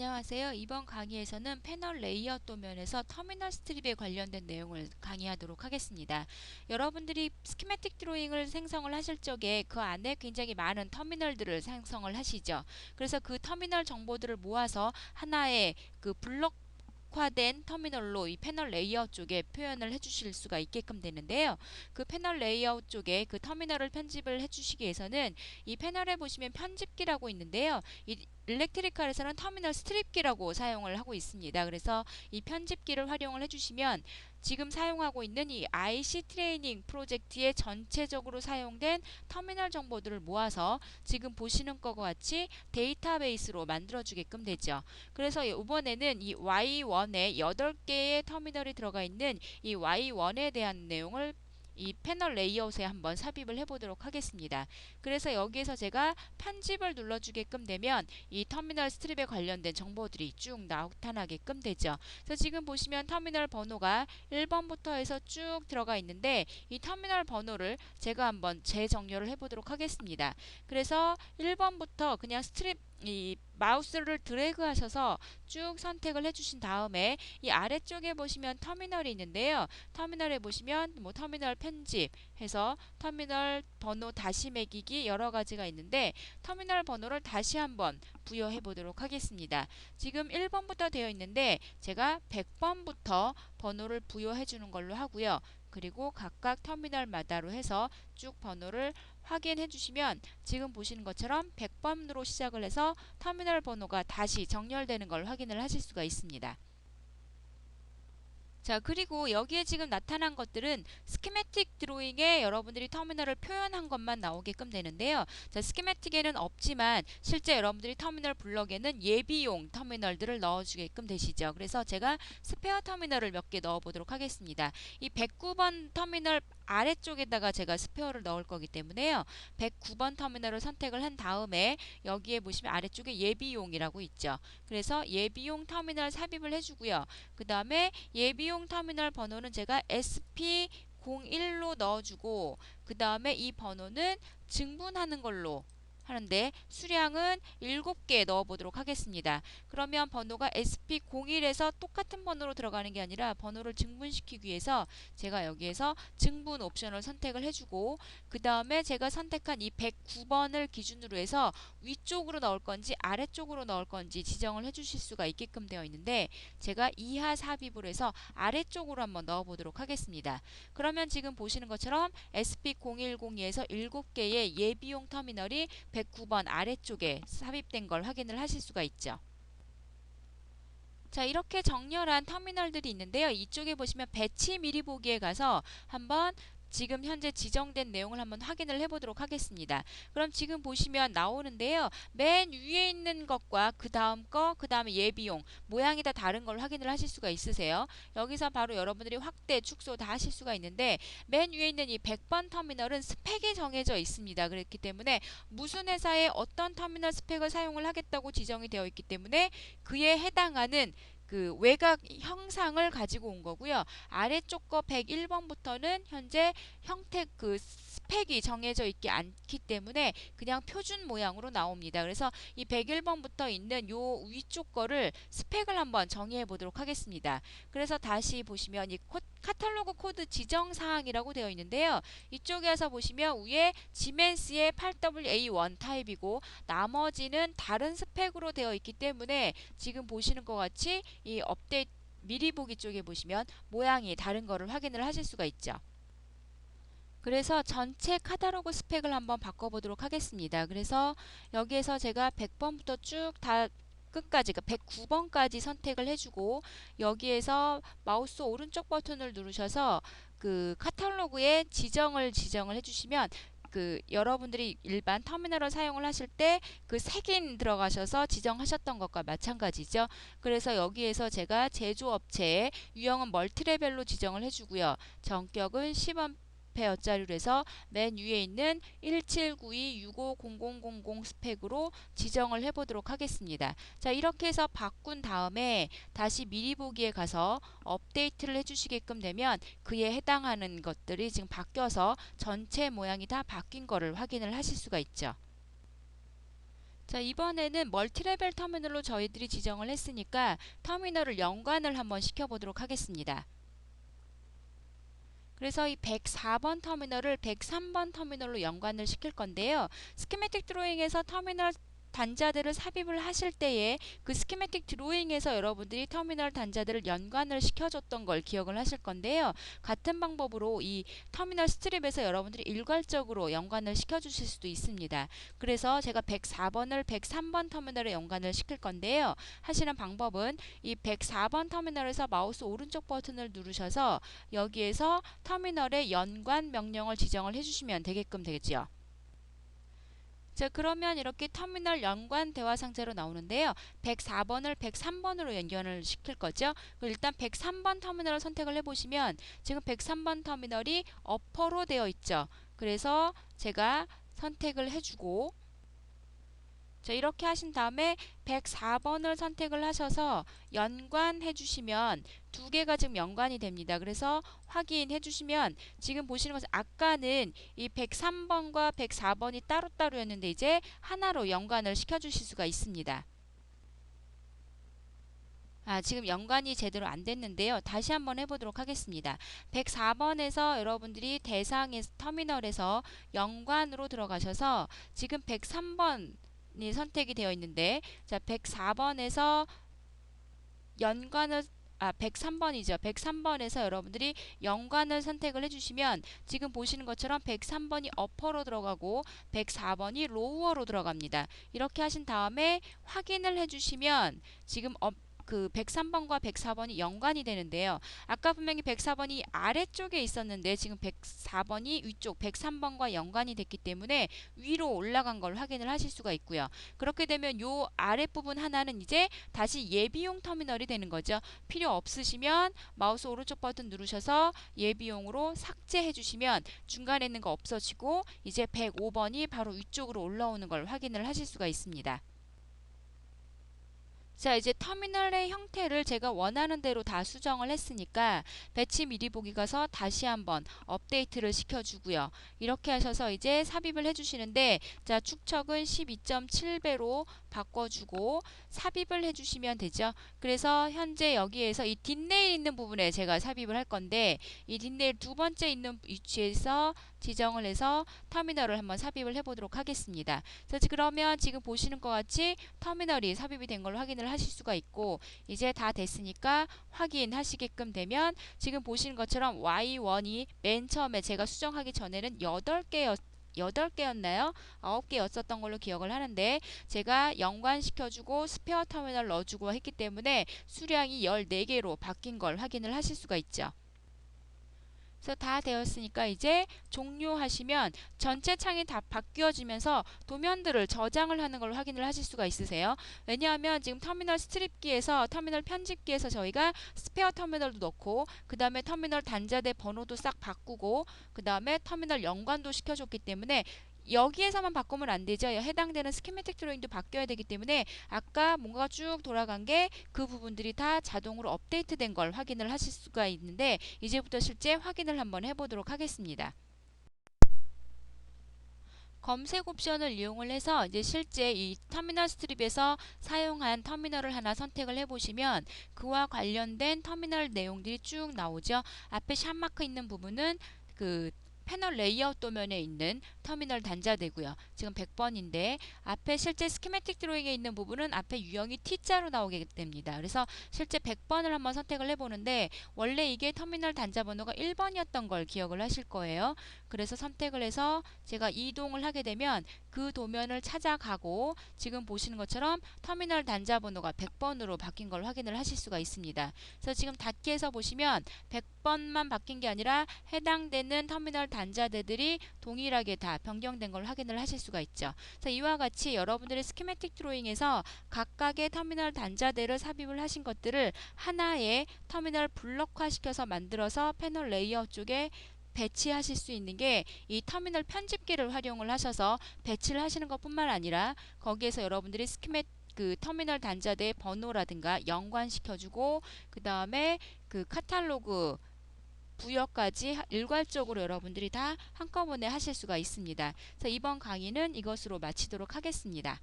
안녕하세요. 이번 강의에서는 패널 레이아웃 도면에서 터미널 스트립에 관련된 내용을 강의하도록 하겠습니다. 여러분들이 스키매틱 드로잉을 생성을 하실 적에 그 안에 굉장히 많은 터미널들을 생성을 하시죠. 그래서 그 터미널 정보들을 모아서 하나의 그 블록 화된 터미널로 이 패널 레이아웃 쪽에 표현을 해주실 수가 있게끔 되는데요. 그 패널 레이아웃 쪽에 그 터미널을 편집을 해주시기 위해서는 이 패널에 보시면 편집기라고 있는데요. 이 일렉트리컬에서는 터미널 스트립기라고 사용을 하고 있습니다. 그래서 이 편집기를 활용을 해주시면 지금 사용하고 있는 이 IC 트레이닝 프로젝트에 전체적으로 사용된 터미널 정보들을 모아서 지금 보시는 것과 같이 데이터베이스로 만들어 주게끔 되죠. 그래서 이번에는 이 Y1에 8개의 터미널이 들어가 있는 이 Y1에 대한 내용을 이 패널 레이아웃에 한번 삽입을 해보도록 하겠습니다. 그래서 여기에서 제가 편집을 눌러주게끔 되면 이 터미널 스트립에 관련된 정보들이 쭉 나타나게끔 되죠. 그래서 지금 보시면 터미널 번호가 1번부터 해서 쭉 들어가 있는데 이 터미널 번호를 제가 한번 재정렬을 해보도록 하겠습니다. 그래서 1번부터 그냥 스트립 이 마우스를 드래그 하셔서 쭉 선택을 해주신 다음에 이 아래쪽에 보시면 터미널이 있는데요. 터미널에 보시면 뭐 터미널 편집 해서 터미널 번호 다시 매기기 여러 가지가 있는데 터미널 번호를 다시 한번 부여해 보도록 하겠습니다. 지금 1번부터 되어 있는데 제가 100번부터 번호를 부여해 주는 걸로 하고요. 그리고 각각 터미널마다로 해서 쭉 번호를 확인해 주시면 지금 보시는 것처럼 100번으로 시작을 해서 터미널 번호가 다시 정렬되는 걸 확인을 하실 수가 있습니다. 자 그리고 여기에 지금 나타난 것들은 스키매틱 드로잉에 여러분들이 터미널을 표현한 것만 나오게끔 되는데요. 자 스키매틱에는 없지만 실제 여러분들이 터미널 블럭에는 예비용 터미널들을 넣어주게끔 되시죠. 그래서 제가 스페어 터미널을 몇 개 넣어보도록 하겠습니다. 이 109번 터미널 아래쪽에다가 제가 스페어를 넣을 거기 때문에요. 109번 터미널을 선택을 한 다음에 여기에 보시면 아래쪽에 예비용이라고 있죠. 그래서 예비용 터미널 삽입을 해주고요. 그 다음에 예비용 터미널 번호는 제가 SP01로 넣어주고 그 다음에 이 번호는 증분하는 걸로 하는데 수량은 7개 넣어보도록 하겠습니다. 그러면 번호가 SP01에서 똑같은 번호로 들어가는 게 아니라 번호를 증분시키기 위해서 제가 여기에서 증분 옵션을 선택을 해주고 그 다음에 제가 선택한 이 109번을 기준으로 해서 위쪽으로 넣을 건지 아래쪽으로 넣을 건지 지정을 해주실 수가 있게끔 되어 있는데 제가 이하 삽입으로 해서 아래쪽으로 한번 넣어보도록 하겠습니다. 그러면 지금 보시는 것처럼 SP0102에서 7개의 예비용 터미널이 109번 아래쪽에 삽입된 걸 확인을 하실 수가 있죠. 자 이렇게 정렬한 터미널들이 있는데요. 이쪽에 보시면 배치 미리 보기에 가서 한번 지금 현재 지정된 내용을 한번 확인을 해보도록 하겠습니다. 그럼 지금 보시면 나오는데요. 맨 위에 있는 것과 그 다음 거, 그 다음에 예비용, 모양이 다 다른 걸 확인을 하실 수가 있으세요. 여기서 바로 여러분들이 확대, 축소 다 하실 수가 있는데 맨 위에 있는 이 100번 터미널은 스펙이 정해져 있습니다. 그렇기 때문에 무슨 회사에 어떤 터미널 스펙을 사용을 하겠다고 지정이 되어 있기 때문에 그에 해당하는 그 외곽 형상을 가지고 온 거고요. 아래쪽 거 101번부터는 현재 형태 그 스펙이 정해져 있지 않기 때문에 그냥 표준 모양으로 나옵니다. 그래서 이 101번부터 있는 요 위쪽 거를 스펙을 한번 정의해 보도록 하겠습니다. 그래서 다시 보시면 이 코, 카탈로그 코드 지정 사항이라고 되어 있는데요. 이쪽에서 보시면 위에 지멘스의 8WA1 타입이고 나머지는 다른 스펙으로 되어 있기 때문에 지금 보시는 것 같이 이 업데이트 미리 보기 쪽에 보시면 모양이 다른 거를 확인을 하실 수가 있죠. 그래서 전체 카탈로그 스펙을 한번 바꿔보도록 하겠습니다. 그래서 여기에서 제가 100번부터 쭉 다 끝까지 그러니까 109번까지 선택을 해주고 여기에서 마우스 오른쪽 버튼을 누르셔서 그 카탈로그에 지정을 지정을 해주시면 그 여러분들이 일반 터미널을 사용을 하실 때 그 색인 들어가셔서 지정하셨던 것과 마찬가지죠. 그래서 여기에서 제가 제조업체의 유형은 멀티레벨로 지정을 해주고요. 전격은 10 원 페어짜리로 해서 맨 위에 있는 1792-650000 스펙으로 지정을 해보도록 하겠습니다. 자 이렇게 해서 바꾼 다음에 다시 미리 보기에 가서 업데이트를 해주시게끔 되면 그에 해당하는 것들이 지금 바뀌어서 전체 모양이 다 바뀐 거를 확인을 하실 수가 있죠. 자, 이번에는 멀티레벨 터미널로 저희들이 지정을 했으니까 터미널을 연관을 한번 시켜보도록 하겠습니다. 그래서 이 104번 터미널을 103번 터미널로 연관을 시킬 건데요. 스키매틱 드로잉에서 터미널 단자들을 삽입을 하실 때에 그 스키매틱 드로잉에서 여러분들이 터미널 단자들을 연관을 시켜줬던 걸 기억을 하실 건데요. 같은 방법으로 이 터미널 스트립에서 여러분들이 일괄적으로 연관을 시켜주실 수도 있습니다. 그래서 제가 104번을 103번 터미널에 연관을 시킬 건데요. 하시는 방법은 이 104번 터미널에서 마우스 오른쪽 버튼을 누르셔서 여기에서 터미널의 연관 명령을 지정을 해주시면 되게끔 되겠죠. 자 그러면 이렇게 터미널 연관 대화 상자로 나오는데요. 104번을 103번으로 연결을 시킬 거죠. 일단 103번 터미널을 선택을 해보시면 지금 103번 터미널이 어퍼로 되어 있죠. 그래서 제가 선택을 해주고 자 이렇게 하신 다음에 104번을 선택을 하셔서 연관해 주시면 두 개가 지금 연관이 됩니다. 그래서 확인해 주시면 지금 보시는 것은 아까는 이 103번과 104번이 따로따로였는데 이제 하나로 연관을 시켜 주실 수가 있습니다. 아, 지금 연관이 제대로 안 됐는데요. 다시 한번 해보도록 하겠습니다. 104번에서 여러분들이 대상의 터미널에서 연관으로 들어가셔서 지금 103번 이 선택이 되어 있는데 자 104번에서 연관을 아 103번이죠. 103번에서 여러분들이 연관을 선택을 해주시면 지금 보시는 것처럼 103번이 어퍼로 들어가고 104번이 로우어로 들어갑니다. 이렇게 하신 다음에 확인을 해주시면 지금 어, 그 103번과 104번이 연관이 되는데요. 아까 분명히 104번이 아래쪽에 있었는데 지금 104번이 위쪽 103번과 연관이 됐기 때문에 위로 올라간 걸 확인을 하실 수가 있고요. 그렇게 되면 요 아랫부분 하나는 이제 다시 예비용 터미널이 되는 거죠. 필요 없으시면 마우스 오른쪽 버튼 누르셔서 예비용으로 삭제해 주시면 중간에 있는 거 없어지고 이제 105번이 바로 위쪽으로 올라오는 걸 확인을 하실 수가 있습니다. 자 이제 터미널의 형태를 제가 원하는 대로 다 수정을 했으니까 배치 미리 보기 가서 다시 한번 업데이트를 시켜주고요. 이렇게 하셔서 이제 삽입을 해주시는데 자 축척은 12.7배로 바꿔주고 삽입을 해주시면 되죠. 그래서 현재 여기에서 이 뒷네일 있는 부분에 제가 삽입을 할 건데 이 뒷네일 두 번째 있는 위치에서 지정을 해서 터미널을 한번 삽입을 해보도록 하겠습니다. 자, 그러면 지금 보시는 것 같이 터미널이 삽입이 된 걸로 확인을 하실 수가 있고 이제 다 됐으니까 확인하시게끔 되면 지금 보시는 것처럼 Y1이 맨 처음에 제가 수정하기 전에는 8개였 8개였나요? 9개였었던 걸로 기억을 하는데 제가 연관시켜주고 스페어 터미널 넣어주고 했기 때문에 수량이 14개로 바뀐 걸 확인을 하실 수가 있죠. 그래서 다 되었으니까 이제 종료하시면 전체 창이 다 바뀌어지면서 도면들을 저장을 하는 걸 확인을 하실 수가 있으세요. 왜냐하면 지금 터미널 스트립기에서 터미널 편집기에서 저희가 스페어 터미널도 넣고 그 다음에 터미널 단자대 번호도 싹 바꾸고 그 다음에 터미널 연관도 시켜줬기 때문에 여기에서만 바꾸면 안 되죠. 해당되는 스키매틱 드로잉도 바뀌어야 되기 때문에 아까 뭔가가 쭉 돌아간 게 그 부분들이 다 자동으로 업데이트 된 걸 확인을 하실 수가 있는데 이제부터 실제 확인을 한번 해보도록 하겠습니다. 검색 옵션을 이용을 해서 이제 실제 이 터미널 스트립에서 사용한 터미널을 하나 선택을 해보시면 그와 관련된 터미널 내용들이 쭉 나오죠. 앞에 샵마크 있는 부분은 그 패널 레이아웃 도면에 있는 터미널 단자되고요. 지금 100번인데 앞에 실제 스키매틱 드로잉에 있는 부분은 앞에 유형이 T자로 나오게 됩니다. 그래서 실제 100번을 한번 선택을 해보는데 원래 이게 터미널 단자 번호가 1번이었던 걸 기억을 하실 거예요. 그래서 선택을 해서 제가 이동을 하게 되면 그 도면을 찾아가고 지금 보시는 것처럼 터미널 단자 번호가 100번으로 바뀐 걸 확인을 하실 수가 있습니다. 그래서 지금 닫기에서 보시면 100번만 바뀐 게 아니라 해당되는 터미널 단자대들이 동일하게 다 변경된 걸 확인을 하실 수가 있죠. 그래서 이와 같이 여러분들의 스키매틱 드로잉에서 각각의 터미널 단자대를 삽입을 하신 것들을 하나의 터미널 블록화 시켜서 만들어서 패널 레이아웃 쪽에 배치하실 수 있는 게 이 터미널 편집기를 활용을 하셔서 배치를 하시는 것뿐만 아니라 거기에서 여러분들이 스키매 그 터미널 단자대 번호라든가 연관시켜주고 그 다음에 그 카탈로그 부여까지 일괄적으로 여러분들이 다 한꺼번에 하실 수가 있습니다. 그래서 이번 강의는 이것으로 마치도록 하겠습니다.